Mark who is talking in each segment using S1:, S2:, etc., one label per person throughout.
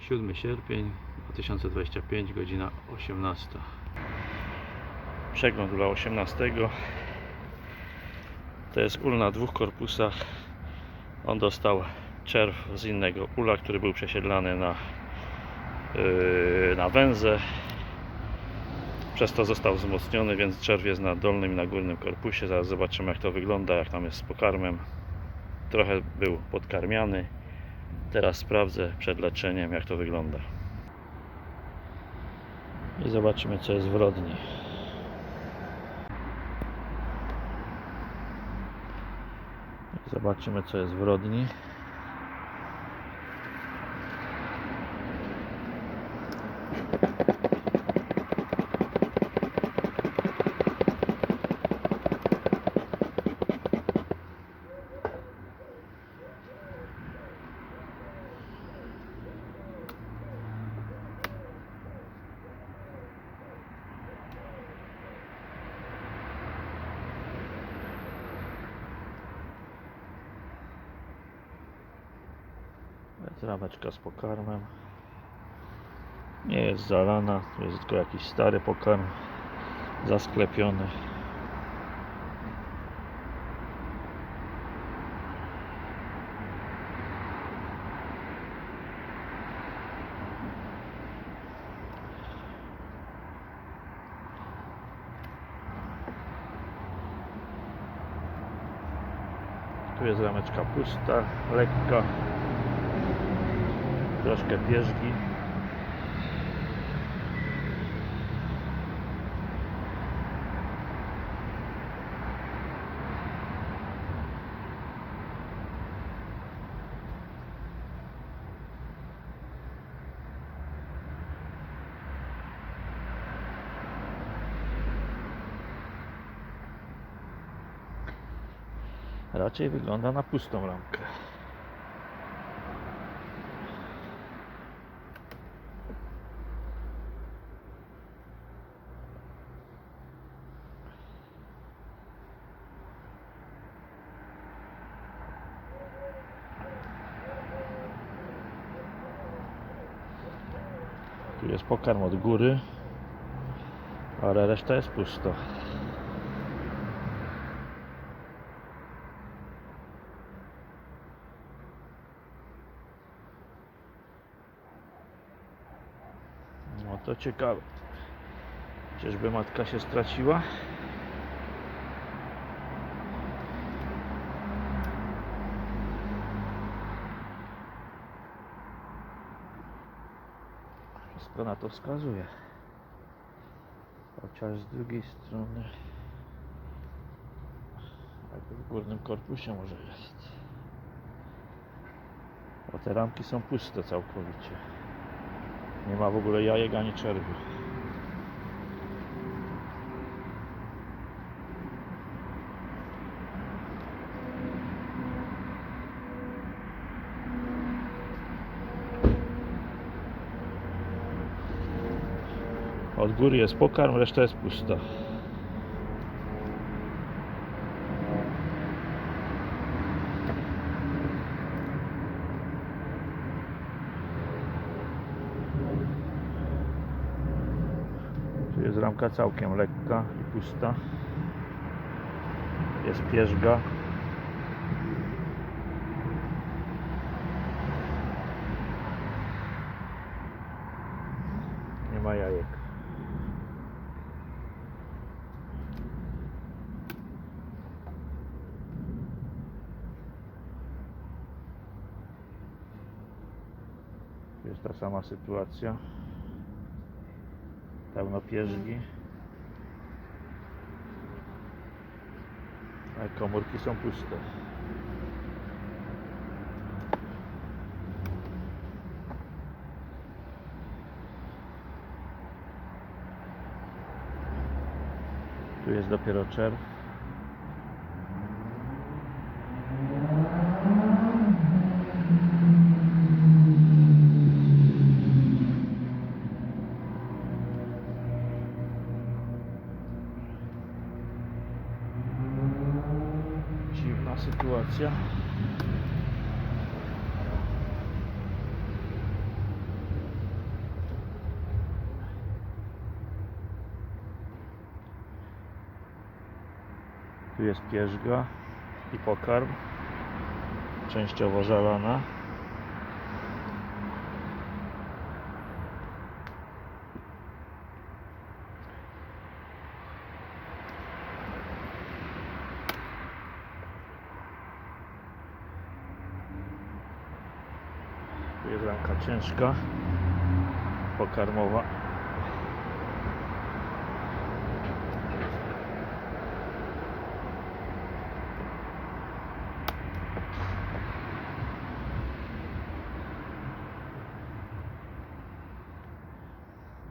S1: 7 sierpień 2025, godzina 18. Przegląd dla 18. To jest ul na dwóch korpusach. On dostał czerw z innego ula, który był przesiedlany na, yy, na węzę. Przez to został wzmocniony, więc czerw jest na dolnym i na górnym korpusie. Zaraz zobaczymy jak to wygląda, jak tam jest z pokarmem. Trochę był podkarmiany. Teraz sprawdzę przed leczeniem jak to wygląda. I zobaczymy co jest w rodni. Zobaczymy co jest w rodni. Jest rameczka z pokarmem. Nie jest zalana, jest tylko jakiś stary pokarm zasklepiony. Tu jest rameczka pusta, lekka, troszkę pierzgi. Raczej wygląda na pustą ramkę. Tu jest pokarm od góry, ale reszta jest pusta. No to ciekawe. Czyżby matka się straciła? Wszystko na to wskazuje. Chociaż z drugiej strony jakby w górnym korpusie może jest. Bo te ramki są puste całkowicie. Nie ma w ogóle jajek ani czerwiu. Od góry jest pokarm, reszta jest pusta. Tu jest ramka całkiem lekka i pusta. Jest pierzga. Nie ma jajek. Ta sama sytuacja. Pełno pierzgi. A komórki są puste. Tu jest dopiero czerw. Dziwna sytuacja. Tu jest pierzga i pokarm. Częściowo zalana. Tu jest ramka ciężka, pokarmowa.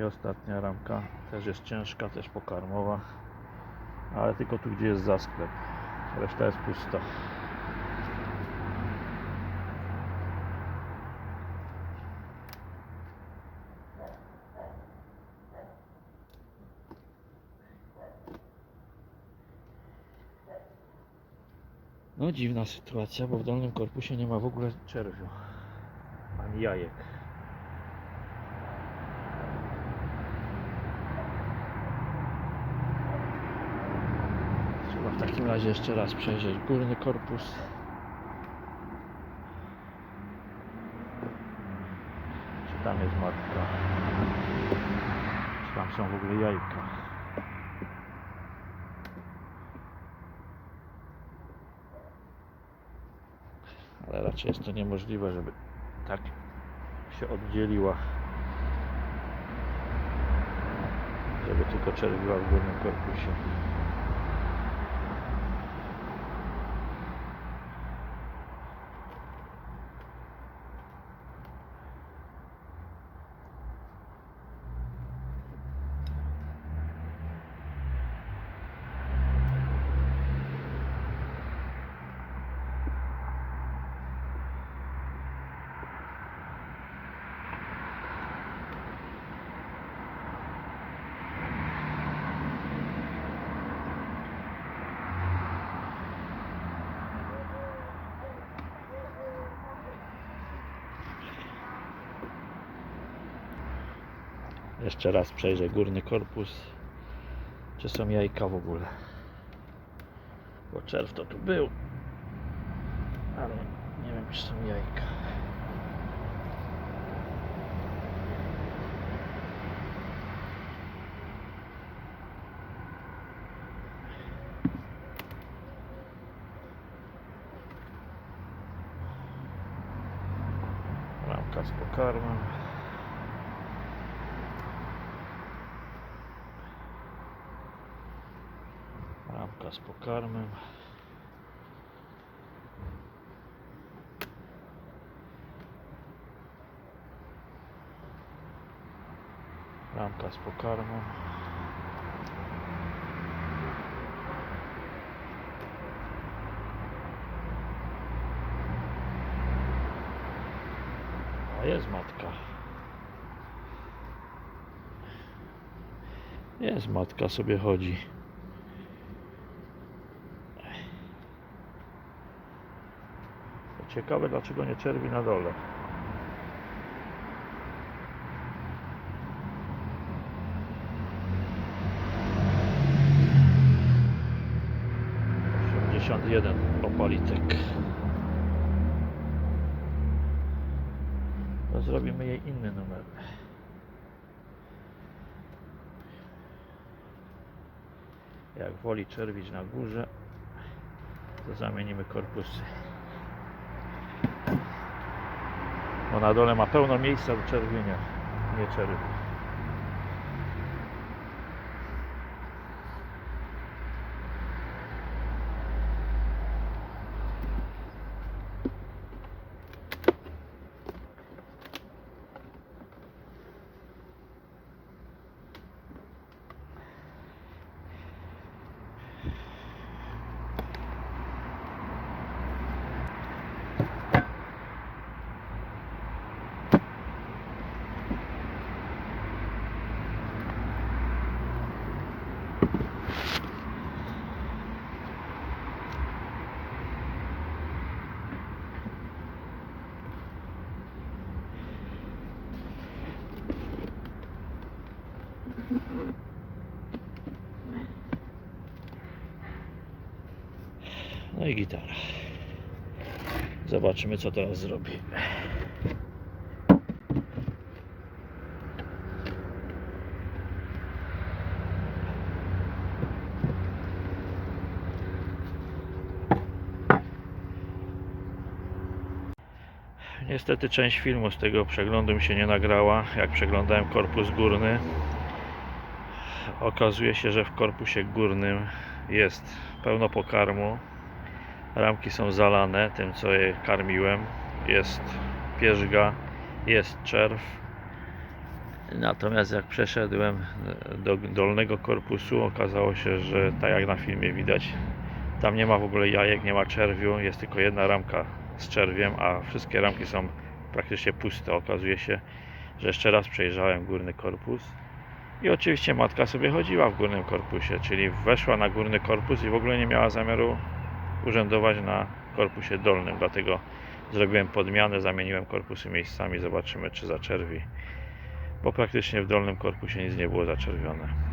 S1: I ostatnia ramka też jest ciężka, też pokarmowa, ale tylko tu gdzie jest zasklep. Reszta jest pusta. No dziwna sytuacja, bo w dolnym korpusie nie ma w ogóle czerwiu, ani jajek. Razie jeszcze raz przejrzeć górny korpus. Czy tam jest matka? Czy tam są w ogóle jajka? Ale raczej jest to niemożliwe, żeby tak się oddzieliła. Żeby tylko czerwiła w górnym korpusie. Jeszcze raz przejrzę górny korpus. Czy są jajka w ogóle? Bo czerw to tu był. Ale nie wiem czy są jajka. Ramka z pokarmem. Ramka z pokarmem. Ramka z pokarmem. A jest matka. Jest matka sobie chodzi. Ciekawe dlaczego nie czerwi na dole. Jeden opalitek. To zrobimy jej inny numer. Jak woli czerwić na górze, to zamienimy korpusy. Bo na dole ma pełno miejsca do czerwienia, nie No i gitara. Zobaczymy co teraz zrobi. Niestety część filmu z tego przeglądu mi się nie nagrała, jak przeglądałem korpus górny. Okazuje się, że w korpusie górnym jest pełno pokarmu. Ramki są zalane tym, co je karmiłem. Jest pierzga, jest czerw. Natomiast jak przeszedłem do dolnego korpusu, okazało się, że tak jak na filmie widać, tam nie ma w ogóle jajek, nie ma czerwiu, jest tylko jedna ramka z czerwiem, a wszystkie ramki są praktycznie puste. Okazuje się, że jeszcze raz przejrzałem górny korpus. I oczywiście matka sobie chodziła w górnym korpusie, czyli weszła na górny korpus i w ogóle nie miała zamiaru urzędować na korpusie dolnym. Dlatego zrobiłem podmianę, zamieniłem korpusy miejscami. Zobaczymy, czy zaczerwi. Bo praktycznie w dolnym korpusie nic nie było zaczerwione.